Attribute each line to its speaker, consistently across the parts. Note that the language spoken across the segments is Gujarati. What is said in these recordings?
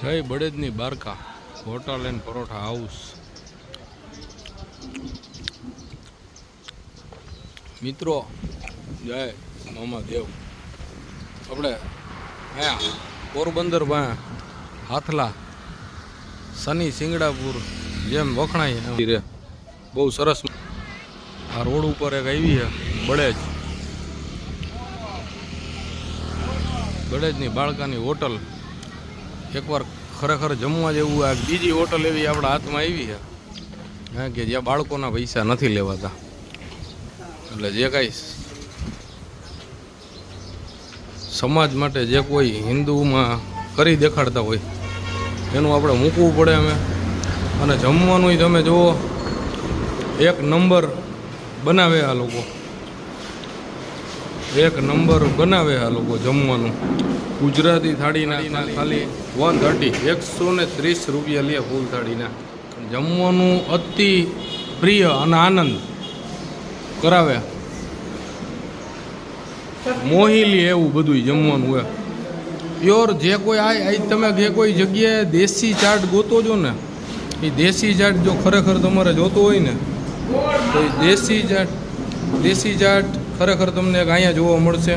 Speaker 1: જય બળદની બારકા, હોટલ એન્ડ પરોઠા હાઉસ. મિત્રો, જય મામા દેવ. આપણે અહીંયા પોરબંદર હાથલા શનિ સિંગડાપુર જેમ વખણાય રે બહુ સરસ. આ રોડ ઉપર એક આવી છે, બળેજ. બળેજની બાળકાની હોટલ એકવાર ખરેખર જમવા જેવું આ બીજી હોટલ એવી આપણા હાથમાં આવી છે. હા, કે જ્યાં બાળકોના પૈસા નથી લેવાતા. એટલે જે કાંઈ સમાજ માટે જે કોઈ હિન્દુમાં કરી દેખાડતા હોય, એનું આપણે મૂકવું પડે અમે. અને જમવાનું તમે જુઓ, એક નંબર બનાવે આ લોકો. એક નંબર બનાવે આ લોકો જમવાનું. ગુજરાતી થાળીના ખાલી વન થર્ટી એકસો ને ત્રીસ રૂપિયા લે ફૂલ થાળીના. જમવાનું અતિ પ્રિય અને આનંદ કરાવે. મોહી લે એવું બધું જમવાનું હોય. પ્યોર જે કોઈ આ તમે જે કોઈ જગ્યાએ દેશી ચાટ ગોતો છો ને, એ દેશી ચાટ જો ખરેખર તમારે જોતો હોય ને, તો એ દેશી ચાટ દેશી ચાટ ખરેખર તમને એક અહીંયા જોવા મળશે.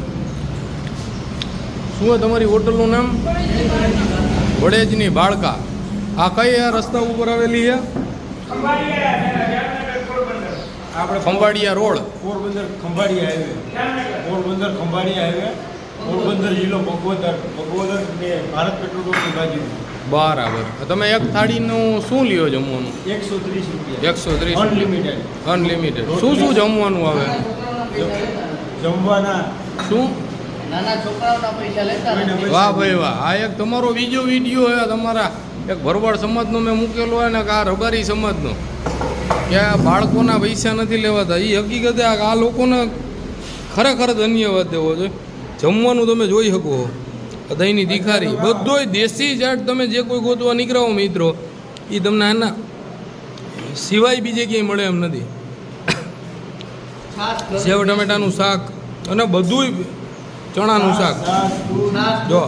Speaker 1: શું હોય તમારી હોટલનું નામ? વડેજની બાળકા. આ કઈ રસ્તા ઉપર આવેલી છે?
Speaker 2: આપણે
Speaker 1: Khambhalia road.
Speaker 2: Porbandar Khambhalia highway. Porbandar Khambhalia highway. Porbandar જિલ્લો ભગવદર. ભગવદર ને ભારત પેટ્રોલ પંપની બાજુ.
Speaker 1: બરાબર. તમે એક થાળીનું શું લ્યો જમવાનું?
Speaker 2: એકસો ત્રીસ રૂપિયા.
Speaker 1: એકસો ત્રીસ.
Speaker 2: અનલિમિટેડ
Speaker 1: અનલિમિટેડ શું શું જમવાનું આવે?
Speaker 2: જમવાના.
Speaker 1: શું?
Speaker 3: નાના છોકરાઓના પૈસા લેતા
Speaker 2: કોઈને
Speaker 3: નથી.
Speaker 2: પૈસા
Speaker 1: વાહ ભાઈ વાહ. આ એક તમારો બીજો વીડિયો છે તમારા એક ભરવાડ સમાજનો મેં મૂકેલો હોય ને કે આ રબારી સમાજનો. કે આ બાળકોના પૈસા નથી લેવાતા. એ હકીકતે આ લોકોને ખરેખર ધન્યવાદ દેવો જોઈએ. જમવાનું તમે જોઈ શકો. દહીંની દીખારી બધોય દેશી જાટ તમે જે કોઈ ગોતવા નીકળાવો મિત્રો એ તમને આના સિવાય બીજે ક્યાંય મળે એમ નથી. સેવ ટમેટાનું શાક અને બધુંય ચણાનું શાક. જો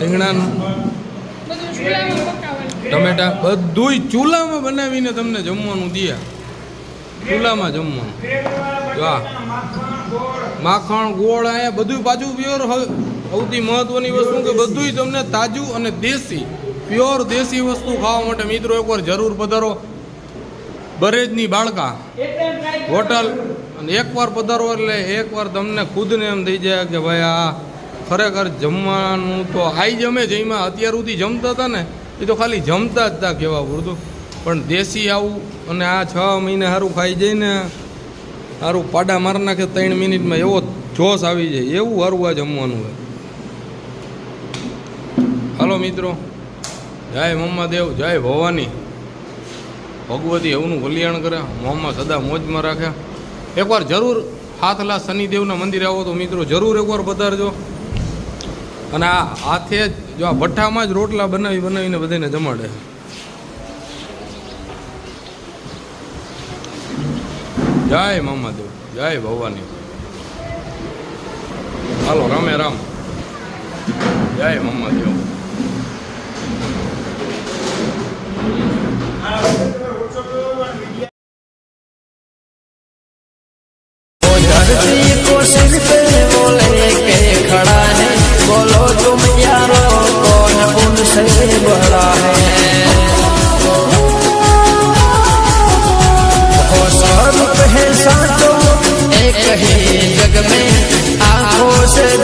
Speaker 1: રીંગણાનું ટમેટા બધુંય ચૂલામાં બનાવીને તમને જમવાનું દે ચૂલામાં જમવાનું. વાહ માખણ ગોળ અહીંયા બધું પાછું પ્યોર સૌથી મહત્વની વસ્તુ કે બધુંય તમને તાજું અને દેશી પ્યોર દેશી વસ્તુ ખાવા માટે મિત્રો એકવાર જરૂર પધારો. બરેજની બાળકા. હોટલ. અને એકવાર પધારો એટલે એકવાર તમને ખુદને એમ થઈ જાય કે ભાઈ આ ખરેખર જમવાનું તો આઈ જમે જઈમાં અત્યાર સુધી જમતા હતા ને, એ તો ખાલી જમતા જ હતા કહેવા પૂરતું પણ દેશી આવું અને આ છ મહિને સારું ખાઈ જઈને સારું પાડા માર નાખે ત્રણ મિનિટમાં એવો જોશ આવી જાય. એવું સારું આ જમવાનું હોય. હાલો મિત્રો. જય મમ્માદેવ જય ભવાની. ભગવતી એવનું કલ્યાણ કરે મોંમાં સદા મોજમાં રાખે. એકવાર જરૂર હાથલા શનિદેવના મંદિરે આવો તો મિત્રો જરૂર એકવાર પધારજો. અને આ હાથે જ, જો આ ભઠ્ઠામાં જ રોટલા બનાવી બનાવીને બધાને જમાડે. જય મામાદેવ જય ભવાની. હાલો, રામે રામ. જય મામાદેવ